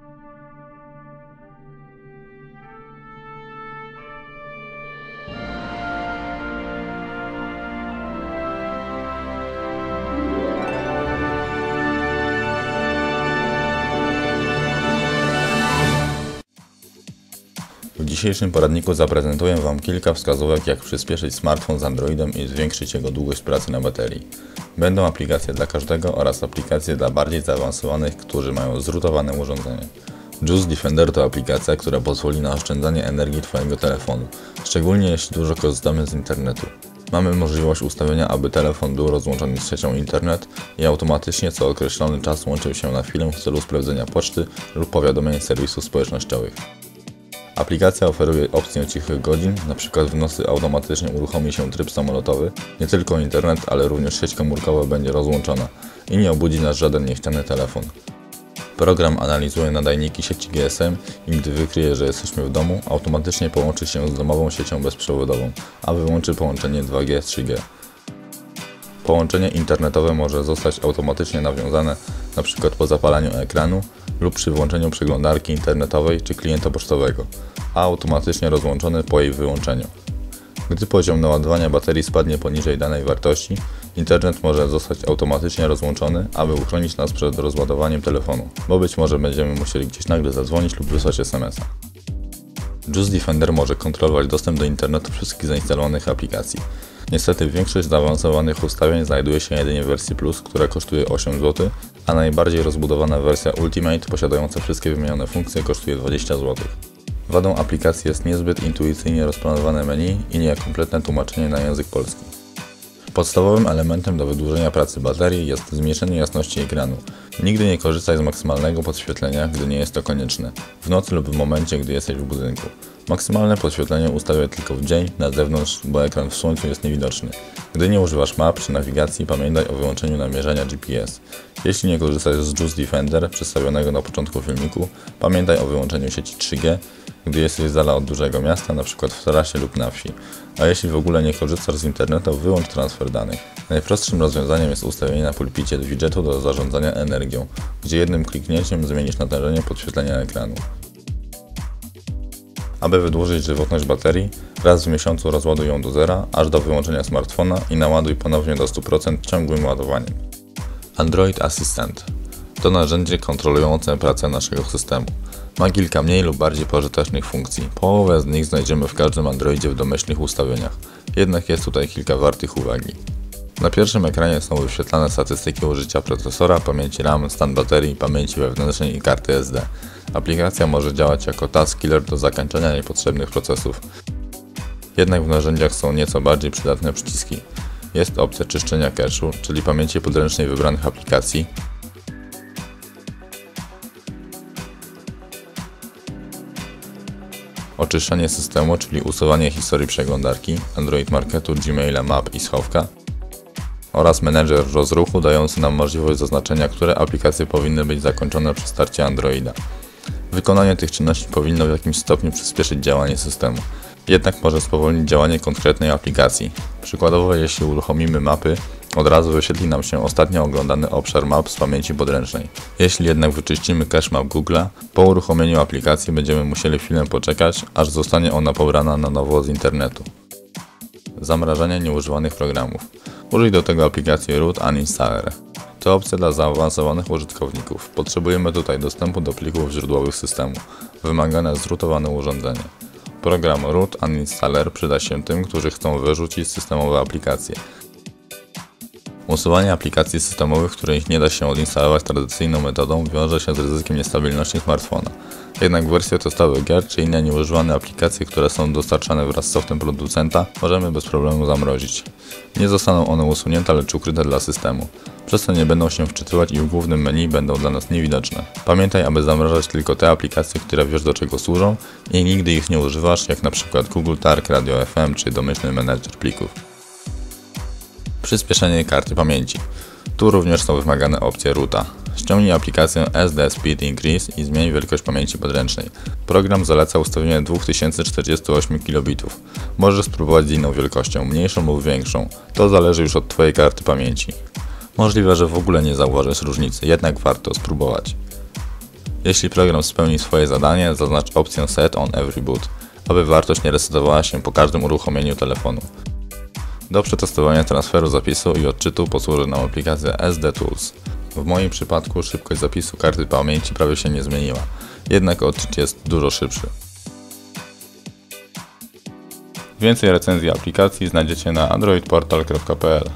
Thank you. Dzisiejszym poradniku zaprezentuję Wam kilka wskazówek, jak przyspieszyć smartfon z Androidem i zwiększyć jego długość pracy na baterii. Będą aplikacje dla każdego oraz aplikacje dla bardziej zaawansowanych, którzy mają zrutowane urządzenie. Juice Defender to aplikacja, która pozwoli na oszczędzanie energii Twojego telefonu, szczególnie jeśli dużo korzystamy z internetu. Mamy możliwość ustawienia, aby telefon był rozłączony z siecią internet i automatycznie co określony czas łączył się na chwilę w celu sprawdzenia poczty lub powiadomień serwisów społecznościowych. Aplikacja oferuje opcję cichych godzin, np. w nocy automatycznie uruchomi się tryb samolotowy. Nie tylko internet, ale również sieć komórkowa będzie rozłączona i nie obudzi nas żaden niechciany telefon. Program analizuje nadajniki sieci GSM i gdy wykryje, że jesteśmy w domu, automatycznie połączy się z domową siecią bezprzewodową, a wyłączy połączenie 2G 3G. Połączenie internetowe może zostać automatycznie nawiązane np. po zapalaniu ekranu lub przy włączeniu przeglądarki internetowej czy klienta pocztowego, a automatycznie rozłączony po jej wyłączeniu. Gdy poziom naładowania baterii spadnie poniżej danej wartości, internet może zostać automatycznie rozłączony, aby uchronić nas przed rozładowaniem telefonu, bo być może będziemy musieli gdzieś nagle zadzwonić lub wysłać SMS-a. Juice Defender może kontrolować dostęp do internetu wszystkich zainstalowanych aplikacji. Niestety większość zaawansowanych ustawień znajduje się jedynie w wersji Plus, która kosztuje 8 zł, a najbardziej rozbudowana wersja Ultimate posiadająca wszystkie wymienione funkcje kosztuje 20 zł. Wadą aplikacji jest niezbyt intuicyjnie rozplanowane menu i niekompletne tłumaczenie na język polski. Podstawowym elementem do wydłużenia pracy baterii jest zmniejszenie jasności ekranu. Nigdy nie korzystaj z maksymalnego podświetlenia, gdy nie jest to konieczne, w nocy lub w momencie, gdy jesteś w budynku. Maksymalne podświetlenie ustawiaj tylko w dzień, na zewnątrz, bo ekran w słońcu jest niewidoczny. Gdy nie używasz map czy nawigacji, pamiętaj o wyłączeniu namierzania GPS. Jeśli nie korzystasz z Juice Defender przedstawionego na początku filmiku, pamiętaj o wyłączeniu sieci 3G, gdy jesteś z dala od dużego miasta, np. w tarasie lub na wsi. A jeśli w ogóle nie korzystasz z internetu, wyłącz transfer danych. Najprostszym rozwiązaniem jest ustawienie na pulpicie widgetu do zarządzania energią, gdzie jednym kliknięciem zmienisz natężenie podświetlenia ekranu. Aby wydłużyć żywotność baterii, raz w miesiącu rozładuj ją do zera, aż do wyłączenia smartfona i naładuj ponownie do 100% ciągłym ładowaniem. Android Assistant to narzędzie kontrolujące pracę naszego systemu. Ma kilka mniej lub bardziej pożytecznych funkcji. Połowę z nich znajdziemy w każdym Androidzie w domyślnych ustawieniach. Jednak jest tutaj kilka wartych uwagi. Na pierwszym ekranie są wyświetlane statystyki użycia procesora, pamięci RAM, stan baterii, pamięci wewnętrznej i karty SD. Aplikacja może działać jako task killer do zakończenia niepotrzebnych procesów. Jednak w narzędziach są nieco bardziej przydatne przyciski. Jest opcja czyszczenia cache'u, czyli pamięci podręcznej wybranych aplikacji, oczyszczanie systemu, czyli usuwanie historii przeglądarki, Android Marketu, Gmaila, Map i schowka oraz menedżer rozruchu dający nam możliwość zaznaczenia, które aplikacje powinny być zakończone przy starcie Androida. Wykonanie tych czynności powinno w jakimś stopniu przyspieszyć działanie systemu, jednak może spowolnić działanie konkretnej aplikacji. Przykładowo jeśli uruchomimy mapy, od razu wyświetli nam się ostatnio oglądany obszar map z pamięci podręcznej. Jeśli jednak wyczyścimy cache map Google'a, po uruchomieniu aplikacji będziemy musieli chwilę poczekać, aż zostanie ona pobrana na nowo z internetu. Zamrażanie nieużywanych programów. Użyj do tego aplikacji Root Uninstaller. To opcja dla zaawansowanych użytkowników. Potrzebujemy tutaj dostępu do plików źródłowych systemu. Wymagane zrutowane urządzenie. Program Root Uninstaller przyda się tym, którzy chcą wyrzucić systemowe aplikacje. Usuwanie aplikacji systemowych, których nie da się odinstalować tradycyjną metodą, wiąże się z ryzykiem niestabilności smartfona. Jednak wersje testowe gier czy inne nieużywane aplikacje, które są dostarczane wraz z softem producenta, możemy bez problemu zamrozić. Nie zostaną one usunięte, lecz ukryte dla systemu. Przez to nie będą się wczytywać i w głównym menu będą dla nas niewidoczne. Pamiętaj, aby zamrażać tylko te aplikacje, które wiesz do czego służą i nigdy ich nie używasz, jak np. Google Targ, Radio FM czy domyślny menedżer plików. Przyspieszenie karty pamięci. Tu również są wymagane opcje roota. Ściągnij aplikację SD Speed Increase i zmień wielkość pamięci podręcznej. Program zaleca ustawienie 2048 kilobitów. Możesz spróbować z inną wielkością, mniejszą lub większą. To zależy już od Twojej karty pamięci. Możliwe, że w ogóle nie zauważysz różnicy, jednak warto spróbować. Jeśli program spełni swoje zadanie, zaznacz opcję Set on Every Boot, aby wartość nie resetowała się po każdym uruchomieniu telefonu. Do przetestowania transferu zapisu i odczytu posłuży nam aplikacja SD Tools. W moim przypadku szybkość zapisu karty pamięci prawie się nie zmieniła, jednak odczyt jest dużo szybszy. Więcej recenzji aplikacji znajdziecie na androidportal.pl